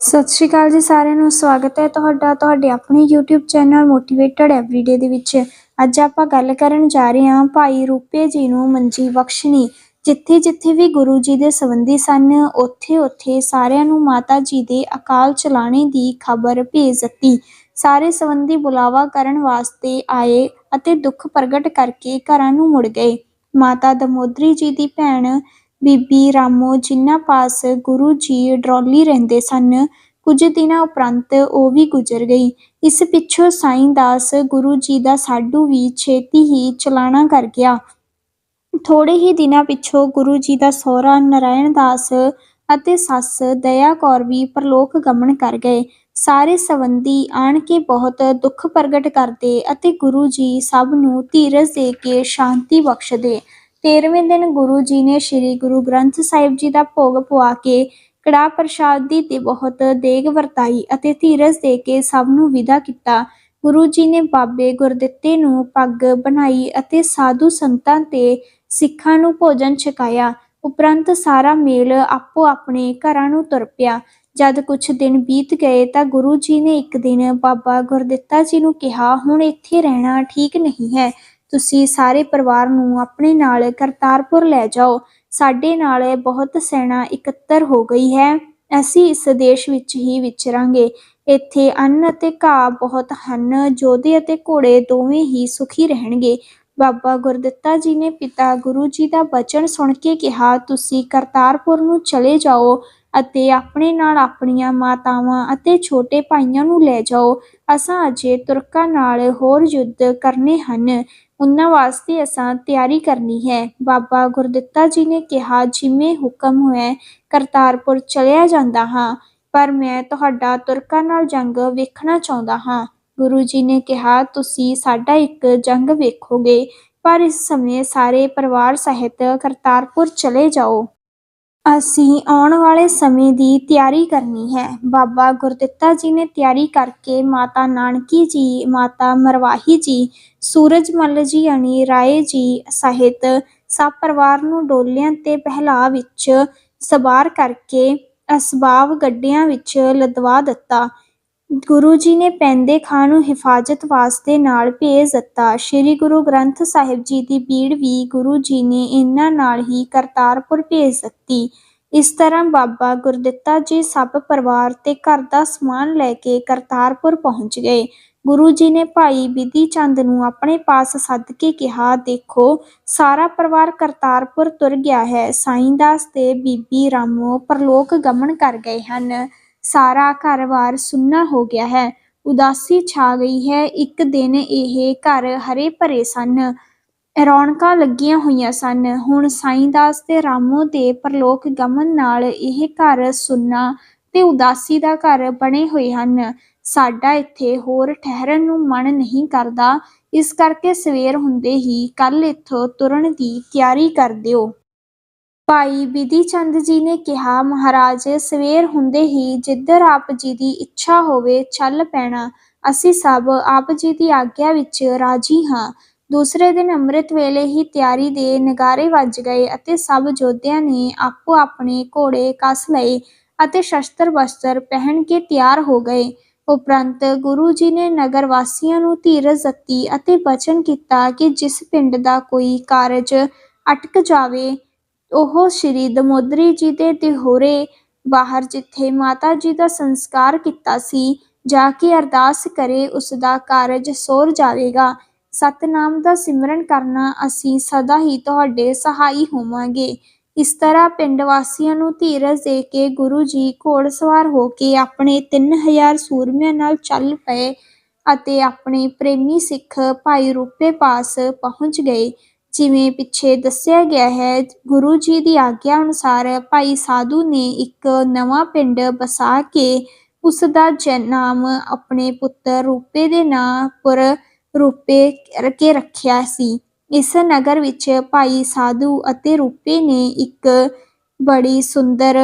ਸਤਿ ਸ਼੍ਰੀ ਅਕਾਲ ਜੀ ਸਾਰਿਆਂ ਨੂੰ, ਸਵਾਗਤ ਹੈ ਤੁਹਾਡਾ, ਤੁਹਾਡੇ ਆਪਣੇ YouTube ਚੈਨਲ ਮੋਟੀਵੇਟਡ ਐਵਰੀਡੇ ਦੇ ਵਿੱਚ। ਅੱਜ ਆਪਾਂ ਗੱਲ ਕਰਨ ਜਾ ਰਹੇ ਹਾਂ ਭਾਈ ਰੂਪੇ ਜੀ ਨੂੰ ਮੰਜੀ ਬਖਸ਼ਣੀ। ਜਿੱਥੇ ਜਿੱਥੇ ਵੀ ਗੁਰੂ ਜੀ ਦੇ ਸੰਬੰਧੀ ਸਨ ਉੱਥੇ ਉੱਥੇ ਸਾਰਿਆਂ ਨੂੰ ਮਾਤਾ ਜੀ ਦੇ ਅਕਾਲ ਚਲਾਣੇ ਦੀ ਖਬਰ ਭੇਜ ਦਿੱਤੀ। ਸਾਰੇ ਸੰਬੰਧੀ ਬੁਲਾਵਾ ਕਰਨ ਵਾਸਤੇ ਆਏ ਅਤੇ ਦੁੱਖ ਪ੍ਰਗਟ ਕਰਕੇ ਘਰਾਂ ਨੂੰ ਮੁੜ ਗਏ। ਮਾਤਾ ਦਮੋਦਰੀ ਜੀ ਦੀ ਭੈਣ ਬੀਬੀ ਰਾਮੋ ਜਿਨ੍ਹਾਂ ਪਾਸ ਗੁਰੂ ਜੀ ਡਰੋਲੀ ਰਹਿੰਦੇ ਸਨ, ਕੁਝ ਦਿਨਾਂ ਉਪਰੰਤ ਉਹ ਵੀ ਗੁਜ਼ਰ ਗਈ। ਇਸ ਪਿੱਛੋਂ ਸਾਈਂ ਦਾਸ ਗੁਰੂ ਜੀ ਦਾ ਸਾਡੂ ਵੀ ਛੇਤੀ ਹੀ ਚਲਾਣਾ ਕਰ ਗਿਆ। ਥੋੜੇ ਹੀ ਦਿਨਾਂ ਪਿੱਛੋਂ ਗੁਰੂ ਜੀ ਦਾ ਸਹੁਰਾ ਨਰਾਇਣ ਦਾਸ ਅਤੇ ਸੱਸ ਦਇਆ ਕੌਰ ਵੀ ਪ੍ਰਲੋਕ ਗਮਨ ਕਰ ਗਏ। ਸਾਰੇ ਸੰਬੰਧੀ ਆਣ ਕੇ ਬਹੁਤ ਦੁੱਖ ਪ੍ਰਗਟ ਕਰਦੇ ਅਤੇ ਗੁਰੂ ਜੀ ਸਭ ਨੂੰ ਧੀਰਜ ਦੇ ਕੇ ਸ਼ਾਂਤੀ ਬਖਸ਼ਦੇ। 13ਵੇਂ ਦਿਨ ਗੁਰੂ ਜੀ ਨੇ ਸ੍ਰੀ ਗੁਰੂ ਗ੍ਰੰਥ ਸਾਹਿਬ ਜੀ ਦਾ ਭੋਗ ਪਵਾ ਕੇ ਕੜਾਹ ਪ੍ਰਸ਼ਾਦ ਦੀ ਤੇ ਬਹੁਤ ਦੇਗ ਵਰਤਾਈ ਅਤੇ ਧੀਰਜ ਦੇ ਕੇ ਸਭ ਨੂੰ ਵਿਦਾ ਕੀਤਾ। ਗੁਰੂ ਜੀ ਨੇ ਬਾਬੇ ਗੁਰਦਿੱਤੇ ਨੂੰ ਪੱਗ ਬਣਾਈ ਅਤੇ ਸਾਧੂ ਸੰਤਾਂ ਤੇ ਸਿੱਖਾਂ ਨੂੰ ਭੋਜਨ ਛਕਾਇਆ। ਉਪਰੰਤ ਸਾਰਾ ਮੇਲ ਆਪੋ ਆਪਣੇ ਘਰਾਂ ਨੂੰ ਤੁਰ ਪਿਆ। ਜਦ ਕੁਝ ਦਿਨ ਬੀਤ ਗਏ ਤਾਂ ਗੁਰੂ ਜੀ ਨੇ ਇੱਕ ਦਿਨ ਬਾਬਾ ਗੁਰਦਿੱਤਾ ਜੀ ਨੂੰ ਕਿਹਾ, ਹੁਣ ਇੱਥੇ ਰਹਿਣਾ ਠੀਕ ਨਹੀਂ ਹੈ। ਤੁਸੀਂ ਸਾਰੇ ਪਰਿਵਾਰ ਨੂੰ ਆਪਣੇ ਨਾਲ ਕਰਤਾਰਪੁਰ ਲੈ ਜਾਓ। ਸਾਡੇ ਨਾਲ ਬਹੁਤ ਸੈਨਾ ਇਕੱਤਰ ਹੋ ਗਈ ਹੈ। ਅਸੀਂ ਇਸ ਦੇਸ਼ ਵਿੱਚ ਹੀ ਵਿਚਰਾਂਗੇ। ਇੱਥੇ ਅੰਨ ਅਤੇ ਘਾਹ ਬਹੁਤ ਹਨ। ਜੋਧੇ ਅਤੇ ਘੋੜੇ ਦੋਵੇਂ ਹੀ ਸੁਖੀ ਰਹਿਣਗੇ। ਬਾਬਾ ਗੁਰਦਿੱਤਾ ਜੀ ਨੇ ਪਿਤਾ ਗੁਰੂ ਜੀ ਦਾ ਬਚਨ ਸੁਣ ਕੇ ਕਿਹਾ, ਤੁਸੀਂ ਕਰਤਾਰਪੁਰ ਨੂੰ ਚਲੇ ਜਾਓ ਅਤੇ ਆਪਣੇ ਨਾਲ ਆਪਣੀਆਂ ਮਾਤਾਵਾਂ ਅਤੇ ਛੋਟੇ ਭਾਈਆਂ ਨੂੰ ਲੈ ਜਾਓ। ਅਸਾਂ ਅਜੇ ਤੁਰਕਾਂ ਨਾਲ ਹੋਰ ਯੁੱਧ ਕਰਨੇ ਹਨ। ਉਹਨਾਂ ਵਾਸਤੇ ਅਸਾਂ ਤਿਆਰੀ ਕਰਨੀ ਹੈ। ਬਾਬਾ ਗੁਰਦਿੱਤਾ ਜੀ ਨੇ ਕਿਹਾ, ਜਿਵੇਂ ਹੁਕਮ ਹੋਇਆ ਕਰਤਾਰਪੁਰ ਚਲਿਆ ਜਾਂਦਾ ਹਾਂ, ਪਰ ਮੈਂ ਤੁਹਾਡਾ ਤੁਰਕਾਂ ਨਾਲ ਜੰਗ ਵੇਖਣਾ ਚਾਹੁੰਦਾ ਹਾਂ। ਗੁਰੂ ਜੀ ਨੇ ਕਿਹਾ, ਤੁਸੀਂ ਸਾਡਾ ਇੱਕ ਜੰਗ ਵੇਖੋਗੇ, ਪਰ ਇਸ ਸਮੇਂ ਸਾਰੇ ਪਰਿਵਾਰ ਸਹਿਤ ਕਰਤਾਰਪੁਰ ਚਲੇ ਜਾਓ। ਅਸੀਂ ਆਉਣ ਵਾਲੇ ਸਮੇਂ ਦੀ ਤਿਆਰੀ ਕਰਨੀ ਹੈ। ਬਾਬਾ ਗੁਰਦਿੱਤਾ ਜੀ ਨੇ ਤਿਆਰੀ ਕਰਕੇ ਮਾਤਾ ਨਾਨਕੀ ਜੀ, ਮਾਤਾ ਮਰਵਾਹੀ ਜੀ ਸੂਰਜਮੱਲ ਜੀ ਅਣੀ ਰਾਏ ਜੀ ਸਹਿਤ ਸਭ ਪਰਿਵਾਰ ਨੂੰ ਡੋਲਿਆਂ ਤੇ ਪਹਿਲਾ ਵਿੱਚ ਸਵਾਰ ਕਰਕੇ ਅਸਬਾਬ ਗੱਡਿਆਂ ਵਿੱਚ ਲਦਵਾ ਦਿੱਤਾ। ਗੁਰੂ ਜੀ ਨੇ ਪੈਂਦੇ ਖਾਂ ਨੂੰ ਹਿਫਾਜ਼ਤ ਵਾਸਤੇ ਨਾਲ ਭੇਜ ਦਿੱਤਾ। ਸ੍ਰੀ ਗੁਰੂ ਗ੍ਰੰਥ ਸਾਹਿਬ ਜੀ ਦੀ ਬੀੜ ਵੀ ਗੁਰੂ ਜੀ ਨੇ ਇਹਨਾਂ ਨਾਲ ਹੀ ਕਰਤਾਰਪੁਰ ਭੇਜ ਦਿੱਤੀ। ਇਸ ਤਰ੍ਹਾਂ ਬਾਬਾ ਗੁਰਦਿੱਤਾ ਜੀ ਸਭ ਪਰਿਵਾਰ ਤੇ ਘਰ ਦਾ ਸਮਾਨ ਲੈ ਕੇ ਕਰਤਾਰਪੁਰ ਪਹੁੰਚ ਗਏ। ਗੁਰੂ ਜੀ ਨੇ ਭਾਈ ਬਿਧੀ ਚੰਦ ਨੂੰ ਆਪਣੇ ਪਾਸ ਸੱਦ ਕੇ ਕਿਹਾ, ਦੇਖੋ, ਸਾਰਾ ਪਰਿਵਾਰ ਕਰਤਾਰਪੁਰ ਤੁਰ ਗਿਆ ਹੈ। ਸਾਈਂ ਦਾਸ ਤੇ ਬੀਬੀ ਰਾਮੋ ਪਰਲੋਕ ਗਮਨ ਕਰ ਗਏ ਹਨ। ਸਾਰਾ ਘਰ-ਬਾਰ ਸੁੰਨਾ ਹੋ ਗਿਆ ਹੈ। ਉਦਾਸੀ ਛਾ ਗਈ ਹੈ। ਇੱਕ ਦਿਨ ਇਹ ਘਰ ਹਰੇ ਭਰੇ ਸਨ। ਰੌਣਕਾਂ ਲੱਗੀਆਂ ਹੋਈਆਂ ਸਨ। ਹੁਣ ਸਾਈਂ ਦਾਸ ਤੇ ਰਾਮੋ ਦੇ ਪਰਲੋਕ ਗਮਨ ਨਾਲ ਇਹ ਘਰ ਸੁੰਨਾ ਤੇ ਉਦਾਸੀ ਦਾ ਘਰ ਬਣੇ ਹੋਏ ਹਨ। ਸਾਡਾ ਇੱਥੇ ਹੋਰ ਠਹਿਰਨ ਨੂੰ ਮਨ ਨਹੀਂ ਕਰਦਾ। ਇਸ ਕਰਕੇ ਸਵੇਰ ਹੁੰਦੇ ਹੀ ਕੱਲ ਇੱਥੋਂ ਤੁਰਨ ਦੀ ਤਿਆਰੀ ਕਰ ਦਿਓ। ਭਾਈ ਬਿਧੀ ਚੰਦ ਜੀ ਨੇ ਕਿਹਾ, ਮਹਾਰਾਜ, ਸਵੇਰ ਹੁੰਦੇ ਹੀ ਜਿੱਧਰ ਆਪ ਜੀ ਦੀ ਇੱਛਾ ਹੋਵੇ ਚੱਲ ਪੈਣਾ, ਅਸੀਂ ਸਭ ਆਪ ਜੀ ਦੀ ਆਗਿਆ ਵਿੱਚ ਰਾਜੀ ਹਾਂ। ਦੂਸਰੇ ਦਿਨ ਅੰਮ੍ਰਿਤ ਵੇਲੇ ਹੀ ਤਿਆਰੀ ਦੇ ਨਗਾਰੇ ਵੱਜ ਗਏ ਅਤੇ ਸਭ ਯੋਧਿਆਂ ਨੇ ਆਪੋ ਆਪਣੇ ਘੋੜੇ ਕੱਸ ਲਏ ਅਤੇ ਸ਼ਸਤਰ ਬਸਤਰ ਪਹਿਨ ਕੇ ਤਿਆਰ ਹੋ ਗਏ। ਉਪਰੰਤ ਗੁਰੂ ਜੀ ਨੇ ਨਗਰ ਵਾਸੀਆਂ ਨੂੰ ਧੀਰਜ ਦਿੱਤੀ ਅਤੇ ਬਚਨ ਕੀਤਾ ਕਿ ਜਿਸ ਪਿੰਡ ਦਾ ਕੋਈ ਕਾਰਜ ਅਟਕ ਜਾਵੇ ਉਹ ਸ਼੍ਰੀ ਦਮੋਦਰੀ ਜੀ ਦੇ ਦਿਹੋਰੇ ਬਾਹਰ ਜਿੱਥੇ ਮਾਤਾ ਜੀ ਦਾ ਸੰਸਕਾਰ ਕੀਤਾ ਸੀ, ਜਾ ਕੇ ਅਰਦਾਸ ਕਰੇ ਉਸ ਦਾ ਕਾਰਜ ਸੋਰ ਜਾਵੇਗਾ। ਸਤਨਾਮ ਦਾ ਸਿਮਰਨ ਕਰਨਾ ਅਸੀਂ ਸਦਾ ਹੀ ਤੁਹਾਡੇ ਸਹਾਈ ਹੋਵਾਂਗੇ। ਇਸ ਤਰ੍ਹਾਂ ਪਿੰਡ ਵਾਸੀਆਂ ਨੂੰ ਧੀਰਜ ਦੇ ਕੇ ਗੁਰੂ ਜੀ ਘੋੜਸਵਾਰ ਹੋ ਕੇ ਆਪਣੇ 3000 ਸੂਰਮਿਆਂ ਨਾਲ ਚੱਲ ਪਏ ਅਤੇ ਆਪਣੇ ਪ੍ਰੇਮੀ ਸਿੱਖ ਭਾਈ ਰੂਪੇ ਪਾਸ ਪਹੁੰਚ ਗਏ। ਜਿਵੇਂ ਪਿੱਛੇ ਦੱਸਿਆ ਗਿਆ ਹੈ, ਗੁਰੂ ਜੀ ਦੀ ਆਗਿਆ ਅਨੁਸਾਰ ਭਾਈ ਸਾਧੂ ਨੇ ਇੱਕ ਨਵਾਂ ਪਿੰਡ ਬਸਾ ਕੇ ਉਸ ਦਾ ਨਾਮ ਆਪਣੇ ਪੁੱਤਰ ਰੂਪੇ ਦੇ ਨਾਂ ਪਰ ਰੂਪੇ ਕੇ ਰੱਖਿਆ ਸੀ। ਇਸ ਨਗਰ ਵਿੱਚ ਭਾਈ ਸਾਧੂ ਅਤੇ ਰੂਪੇ ਨੇ ਇੱਕ ਬੜੀ ਸੁੰਦਰ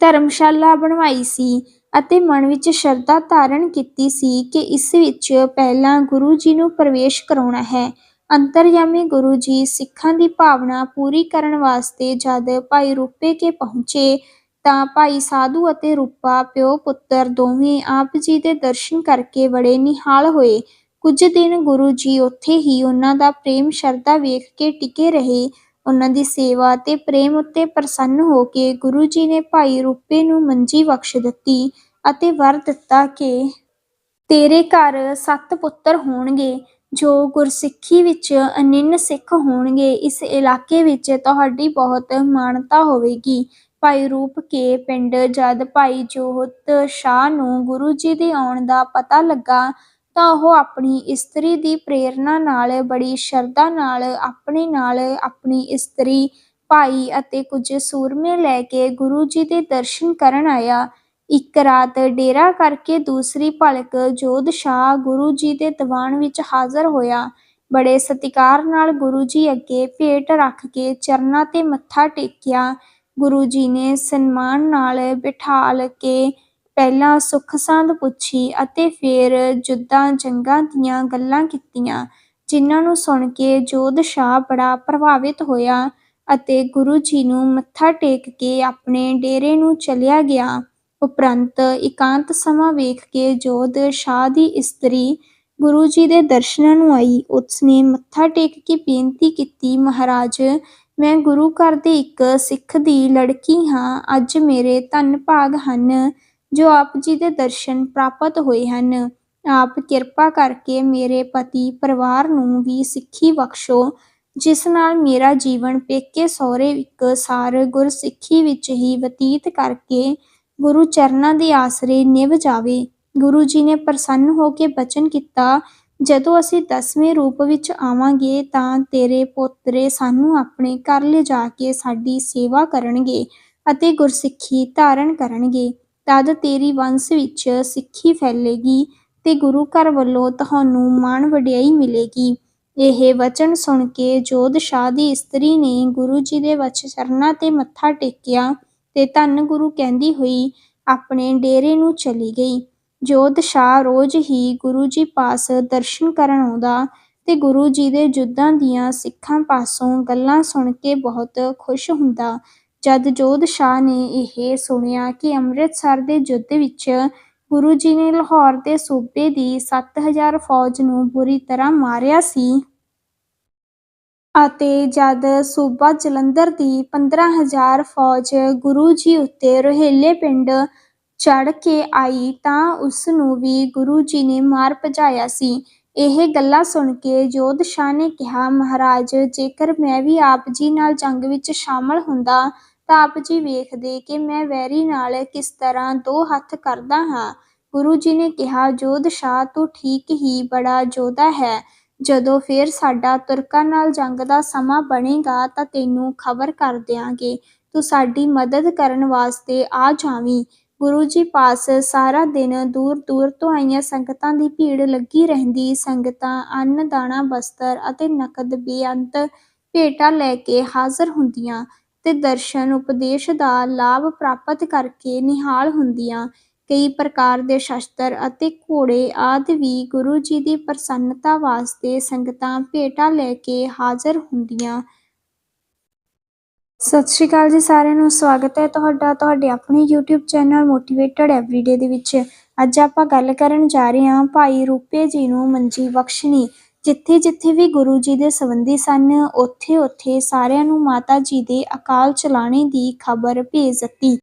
ਧਰਮਸ਼ਾਲਾ ਬਣਵਾਈ ਸੀ ਅਤੇ ਮਨ ਵਿੱਚ ਸ਼ਰਧਾ ਧਾਰਨ ਕੀਤੀ ਸੀ ਕਿ ਇਸ ਵਿੱਚ ਪਹਿਲਾਂ ਗੁਰੂ ਜੀ ਨੂੰ ਪ੍ਰਵੇਸ਼ ਕਰਾਉਣਾ ਹੈ। ਅੰਤਰਯਾਮੀ ਗੁਰੂ ਜੀ ਸਿੱਖਾਂ ਦੀ ਭਾਵਨਾ ਪੂਰੀ ਕਰਨ ਵਾਸਤੇ ਜਦ ਭਾਈ ਰੂਪੇ ਕੇ ਪਹੁੰਚੇ ਤਾਂ ਭਾਈ ਸਾਧੂ ਅਤੇ ਰੂਪਾ ਪਿਓ ਪੁੱਤਰ ਦੋਵੇਂ ਆਪ ਜੀ ਦੇ ਦਰਸ਼ਨ ਕਰਕੇ ਬੜੇ ਨਿਹਾਲ ਹੋਏ। ਕੁਝ ਦਿਨ ਗੁਰੂ ਜੀ ਉੱਥੇ ਹੀ ਉਹਨਾਂ ਦਾ ਪ੍ਰੇਮ ਸ਼ਰਧਾ ਵੇਖ ਕੇ ਟਿਕੇ ਰਹੇ। ਉਹਨਾਂ ਦੀ ਸੇਵਾ ਤੇ ਪ੍ਰੇਮ ਉੱਤੇ ਪ੍ਰਸੰਨ ਹੋ ਕੇ ਗੁਰੂ ਜੀ ਨੇ ਭਾਈ ਰੂਪੇ ਨੂੰ ਮੰਜੀ ਬਖਸ਼ ਦਿੱਤੀ ਅਤੇ ਵਰ ਦਿੱਤਾ ਕਿ ਤੇਰੇ ਘਰ ਸੱਤ ਪੁੱਤਰ ਹੋਣਗੇ। ਜੋ ਗੁਰਸਿੱਖੀ ਵਿੱਚ ਅਨਿੰਨ ਸਿੱਖ ਹੋਣਗੇ, ਇਸ ਇਲਾਕੇ ਵਿੱਚ ਤੁਹਾਡੀ ਬਹੁਤ ਮਾਨਤਾ ਹੋਵੇਗੀ। ਭਾਈ ਰੂਪ ਕੇ ਪਿੰਡ ਜਦ ਭਾਈ ਜੋਤ ਸ਼ਾਹ ਨੂੰ ਗੁਰੂ ਜੀ ਦੇ ਆਉਣ ਦਾ ਪਤਾ ਲੱਗਾ, ਤਾਂ ਉਹ ਆਪਣੀ ਇਸਤਰੀ ਦੀ ਪ੍ਰੇਰਣਾ ਨਾਲ, ਬੜੀ ਸ਼ਰਧਾ ਨਾਲ ਆਪਣੇ ਨਾਲ ਆਪਣੀ ਇਸਤਰੀ ਭਾਈ ਅਤੇ ਕੁਝ ਸੂਰਮੇ ਲੈ ਕੇ ਗੁਰੂ ਜੀ ਦੇ ਦਰਸ਼ਨ ਕਰਨ ਆਇਆ। ਇੱਕ ਰਾਤ ਡੇਰਾ ਕਰਕੇ ਦੂਸਰੀ ਭਲਕ ਜੋਧ ਸ਼ਾਹ ਗੁਰੂ ਜੀ ਦੇ ਦੀਵਾਨ ਵਿੱਚ ਹਾਜ਼ਰ ਹੋਇਆ। ਬੜੇ ਸਤਿਕਾਰ ਨਾਲ ਗੁਰੂ ਜੀ ਅੱਗੇ ਭੇਟ ਰੱਖ ਕੇ ਚਰਨਾਂ ਤੇ ਮੱਥਾ ਟੇਕਿਆ। ਗੁਰੂ ਜੀ ਨੇ ਸਨਮਾਨ ਨਾਲ ਬਿਠਾਲ ਕੇ ਪਹਿਲਾਂ ਸੁੱਖ ਸਾਂਦ ਪੁੱਛੀ ਅਤੇ ਫਿਰ ਜੁੱਦਾਂ ਜੰਗਾਂ ਦੀਆਂ ਗੱਲਾਂ ਕੀਤੀਆਂ, ਜਿਨ੍ਹਾਂ ਨੂੰ ਸੁਣ ਕੇ ਜੋਧ ਸ਼ਾਹ ਬੜਾ ਪ੍ਰਭਾਵਿਤ ਹੋਇਆ ਅਤੇ ਗੁਰੂ ਜੀ ਨੂੰ ਮੱਥਾ ਟੇਕ ਕੇ ਆਪਣੇ ਡੇਰੇ ਨੂੰ ਚਲਿਆ ਗਿਆ। ਉਪਰੰਤ ਇਕਾਂਤ ਸਮਾਂ ਵੇਖ ਕੇ ਜੋਧ ਸ਼ਾਹ ਦੀ ਇਸਤਰੀ ਗੁਰੂ ਜੀ ਦੇ ਦਰਸ਼ਨਾਂ ਨੂੰ ਆਈ। ਉਸਨੇ ਮੱਥਾ ਟੇਕ ਕੇ ਬੇਨਤੀ ਕੀਤੀ, ਮਹਾਰਾਜ, ਮੈਂ ਗੁਰੂ ਘਰ ਦੇ ਇੱਕ ਸਿੱਖ ਦੀ ਲੜਕੀ ਹਾਂ। ਅੱਜ ਮੇਰੇ ਧੰਨ ਭਾਗ ਹਨ, ਜੋ ਆਪ ਜੀ ਦੇ ਦਰਸ਼ਨ ਪ੍ਰਾਪਤ ਹੋਏ ਹਨ। ਆਪ ਕਿਰਪਾ ਕਰਕੇ ਮੇਰੇ ਪਤੀ ਪਰਿਵਾਰ ਨੂੰ ਵੀ ਸਿੱਖੀ ਬਖਸ਼ੋ, ਜਿਸ ਨਾਲ ਮੇਰਾ ਜੀਵਨ ਪੇਕੇ ਸਹੁਰੇ ਇੱਕ ਸਾਰ ਗੁਰਸਿੱਖੀ ਵਿੱਚ ਹੀ ਬਤੀਤ ਕਰਕੇ ਗੁਰੂ ਚਰਨਾਂ ਦੇ ਆਸਰੇ ਨਿਭ ਜਾਵੇ। ਗੁਰੂ ਜੀ ਨੇ ਪ੍ਰਸੰਨ ਹੋ ਕੇ ਬਚਨ ਕੀਤਾ, ਜਦੋਂ ਅਸੀਂ ਦਸਵੇਂ ਰੂਪ ਵਿੱਚ ਆਵਾਂਗੇ ਤਾਂ ਤੇਰੇ ਪੋਤਰੇ ਸਾਨੂੰ ਆਪਣੇ ਘਰ ਲਿਜਾ ਕੇ ਸਾਡੀ ਸੇਵਾ ਕਰਨਗੇ ਅਤੇ ਗੁਰਸਿੱਖੀ ਧਾਰਨ ਕਰਨਗੇ। ਤਦ ਤੇਰੀ ਵੰਸ਼ ਵਿੱਚ ਸਿੱਖੀ ਫੈਲੇਗੀ ਤੇ ਗੁਰੂ ਘਰ ਵੱਲੋਂ ਤੁਹਾਨੂੰ ਮਾਣ ਵਡਿਆਈ ਮਿਲੇਗੀ। ਇਹ ਵਚਨ ਸੁਣ ਕੇ ਜੋਧ ਸ਼ਾਹ ਦੀ ਇਸਤਰੀ ਨੇ ਗੁਰੂ ਜੀ ਦੇ ਵਚ ਚਰਨਾਂ ਤੇ ਮੱਥਾ ਟੇਕਿਆ। ਤੇ ਧੰਨ ਗੁਰੂ ਕਹਿੰਦੀ ਹੋਈ ਆਪਣੇ ਡੇਰੇ ਨੂੰ ਚਲੀ ਗਈ। ਜੋਧ ਸ਼ਾਹ ਰੋਜ਼ ਹੀ ਗੁਰੂ ਜੀ ਪਾਸ ਦਰਸ਼ਨ ਕਰਨ ਆਉਂਦਾ ਤੇ ਗੁਰੂ ਜੀ ਦੇ ਜੁੱਦਾਂ ਦੀਆਂ ਸਿੱਖਾਂ ਪਾਸੋਂ ਗੱਲਾਂ ਸੁਣ ਕੇ ਬਹੁਤ ਖੁਸ਼ ਹੁੰਦਾ। ਜਦ ਜੋਧ ਸ਼ਾਹ ਨੇ ਇਹ ਸੁਣਿਆ ਕਿ ਅੰਮ੍ਰਿਤਸਰ ਦੇ ਯੁੱਧ ਵਿੱਚ ਗੁਰੂ ਜੀ ਨੇ ਲਾਹੌਰ ਦੇ ਸੂਬੇ ਦੀ 7000 ਫੌਜ ਨੂੰ ਬੁਰੀ ਤਰ੍ਹਾਂ ਮਾਰਿਆ ਸੀ ਅਤੇ ਜਦ ਸੂਬਾ ਜਲੰਧਰ ਦੀ 15000 ਫੌਜ ਗੁਰੂ ਜੀ ਉੱਤੇ ਰੋਹੇਲੇ ਪਿੰਡ ਚੜ੍ਹ ਕੇ ਆਈ ਤਾਂ ਉਸ ਨੂੰ ਵੀ ਗੁਰੂ ਜੀ ਨੇ ਮਾਰ ਭਜਾਇਆ ਸੀ। ਇਹ ਗੱਲਾਂ ਸੁਣ ਕੇ ਜੋਧ ਸ਼ਾਹ ਨੇ ਕਿਹਾ, ਮਹਾਰਾਜ, ਜੇਕਰ ਮੈਂ ਵੀ ਆਪ ਜੀ ਨਾਲ ਜੰਗ ਵਿੱਚ ਸ਼ਾਮਲ ਹੁੰਦਾ ਤਾਂ ਆਪ ਜੀ ਵੇਖਦੇ ਕਿ ਮੈਂ ਵੈਰੀ ਨਾਲ ਕਿਸ ਤਰ੍ਹਾਂ ਦੋ ਹੱਥ ਕਰਦਾ ਹਾਂ। ਗੁਰੂ ਜੀ ਨੇ ਕਿਹਾ, ਜੋਧ ਸ਼ਾਹ, ਤੂੰ ਠੀਕ ਹੀ ਬੜਾ ਯੋਧਾ ਹੈ। ਜਦੋਂ ਫਿਰ ਸਾਡਾ ਤੁਰਕਾਂ ਨਾਲ ਜੰਗ ਦਾ ਸਮਾਂ ਬਣੇਗਾ ਤਾਂ ਤੈਨੂੰ ਖਬਰ ਕਰ ਦਿਆਂਗੇ। ਤੂੰ ਸਾਡੀ ਮਦਦ ਕਰਨ ਵਾਸਤੇ ਆ ਜਾਵੀਂ। ਗੁਰੂ ਜੀ ਪਾਸ ਸਾਰਾ ਦਿਨ ਦੂਰ ਦੂਰ ਤੋਂ ਆਈਆਂ ਸੰਗਤਾਂ ਦੀ ਭੀੜ ਲੱਗੀ ਰਹਿੰਦੀ। ਸੰਗਤਾਂ, ਅੰਨ, ਦਾਣਾ, ਬਸਤਰ ਅਤੇ ਨਕਦ ਬੇਅੰਤ ਭੇਟਾ ਲੈ ਕੇ ਹਾਜ਼ਰ ਹੁੰਦੀਆਂ ਤੇ ਦਰਸ਼ਨ, ਉਪਦੇਸ਼ ਦਾ ਲਾਭ ਪ੍ਰਾਪਤ ਕਰਕੇ ਨਿਹਾਲ ਹੁੰਦੀਆਂ। ਕਈ ਪ੍ਰਕਾਰ ਦੇ ਸ਼ਸਤਰ ਅਤੇ ਘੋੜੇ ਆਦਿ ਵੀ ਗੁਰੂ ਜੀ ਦੀ ਪ੍ਰਸੰਨਤਾ ਵਾਸਤੇ ਸੰਗਤਾਂ ਭੇਟਾ ਲੈ ਕੇ ਹਾਜ਼ਰ ਹੁੰਦੀਆਂ। ਸਤਿ ਸ਼੍ਰੀ ਅਕਾਲ ਜੀ ਸਾਰਿਆਂ ਨੂੰ, ਸਵਾਗਤ ਹੈ ਤੁਹਾਡਾ ਤੁਹਾਡੇ ਆਪਣੇ YouTube ਚੈਨਲ ਮੋਟੀਵੇਟਡ ਐਵਰੀਡੇ ਦੇ ਵਿੱਚ। ਅੱਜ ਆਪਾਂ ਗੱਲ ਕਰਨ ਜਾ ਰਹੇ ਹਾਂ ਭਾਈ ਰੂਪੇ ਜੀ ਨੂੰ ਮੰਜੀ ਬਖਸ਼ਣੀ। ਜਿੱਥੇ ਜਿੱਥੇ ਵੀ ਗੁਰੂ ਜੀ ਦੇ ਸੰਬੰਧੀ ਸਨ ਉੱਥੇ ਉੱਥੇ ਸਾਰਿਆਂ ਨੂੰ ਮਾਤਾ ਜੀ ਦੇ ਅਕਾਲ ਚਲਾਣੇ ਦੀ ਖਬਰ ਭੇਜ ਦਿੱਤੀ।